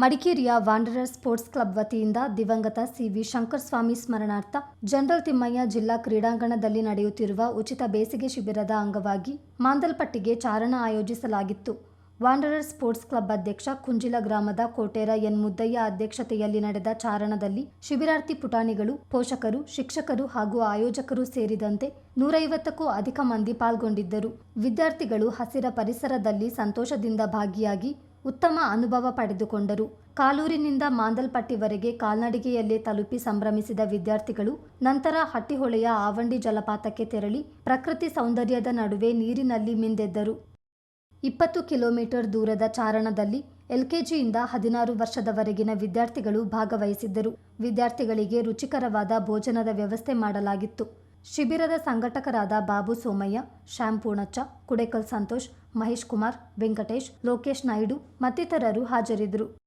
ಮಡಿಕೇರಿಯ Wanderer sports club ವತಿಯಿಂದ ದಿವಂಗತ ಸಿವಿ ಶಂಕರಸ್ವಾಮಿ ಸ್ಮರಣಾರ್ಥ ಜನರಲ್ ತಿಮ್ಮಯ್ಯ ಜಿಲ್ಲಾ ಕ್ರೀಡಾಂಗಣದಲ್ಲಿ ನಡೆಯುತ್ತಿರುವ ಉಚಿತ ಬೇಸಿಗೆ ಶಿಬಿರದ ಅಂಗವಾಗಿ ಮಾಂದಲ್ಪಟ್ಟಿಗೆ ಚಾರಣ ಆಯೋಜಿಸಲಾಗಿತ್ತು. ವಾಂಡರರ್ ಸ್ಪೋರ್ಟ್ಸ್ ಕ್ಲಬ್ ಅಧ್ಯಕ್ಷ ಕುಂಜಿಲ ಗ್ರಾಮದ ಕೋಟೇರ ಎನ್ ಮುದ್ದಯ್ಯ ಅಧ್ಯಕ್ಷತೆಯಲ್ಲಿ ನಡೆದ ಚಾರಣದಲ್ಲಿ ಶಿಬಿರಾರ್ಥಿ ಪುಟಾಣಿಗಳು, ಪೋಷಕರು, ಶಿಕ್ಷಕರು ಹಾಗೂ ಆಯೋಜಕರು ಸೇರಿದಂತೆ ನೂರೈವತ್ತಕ್ಕೂ ಅಧಿಕ ಮಂದಿ ಪಾಲ್ಗೊಂಡಿದ್ದರು. ವಿದ್ಯಾರ್ಥಿಗಳು ಹಸಿರ ಪರಿಸರದಲ್ಲಿ ಸಂತೋಷದಿಂದ ಭಾಗಿಯಾಗಿ ಉತ್ತಮ ಅನುಭವ ಪಡೆದುಕೊಂಡರು. ಕಾಲೂರಿನಿಂದ ಮಾಂದಲ್ಪಟ್ಟಿವರೆಗೆ ಕಾಲ್ನಡಿಗೆಯಲ್ಲೇ ತಲುಪಿ ಸಂಭ್ರಮಿಸಿದ ವಿದ್ಯಾರ್ಥಿಗಳು ನಂತರ ಹಟ್ಟಿಹೊಳೆಯ ಆವಂಡಿ ಜಲಪಾತಕ್ಕೆ ತೆರಳಿ ಪ್ರಕೃತಿ ಸೌಂದರ್ಯದ ನಡುವೆ ನೀರಿನಲ್ಲಿ ಮಿಂದೆದ್ದರು. ಇಪ್ಪತ್ತು ಕಿಲೋಮೀಟರ್ ದೂರದ ಚಾರಣದಲ್ಲಿ ಎಲ್ಕೆಜಿಯಿಂದ ಹದಿನಾರು ವರ್ಷದವರೆಗಿನ ವಿದ್ಯಾರ್ಥಿಗಳು ಭಾಗವಹಿಸಿದ್ದರು. ವಿದ್ಯಾರ್ಥಿಗಳಿಗೆ ರುಚಿಕರವಾದ ಭೋಜನದ ವ್ಯವಸ್ಥೆ ಮಾಡಲಾಗಿತ್ತು. ಶಿಬಿರದ ಸಂಘಟಕರಾದ ಬಾಬು ಸೋಮಯ್ಯ ಶ್ಯಾಮ್ ಪೂರ್ಣಚ್ಚ ಕುಡೇಕಲ್ ಸಂತೋಷ್, ಮಹೇಶ್ ಕುಮಾರ್, ವೆಂಕಟೇಶ್, ಲೋಕೇಶ್ ನಾಯ್ಡು ಮತ್ತಿತರರು ಹಾಜರಿದ್ದರು.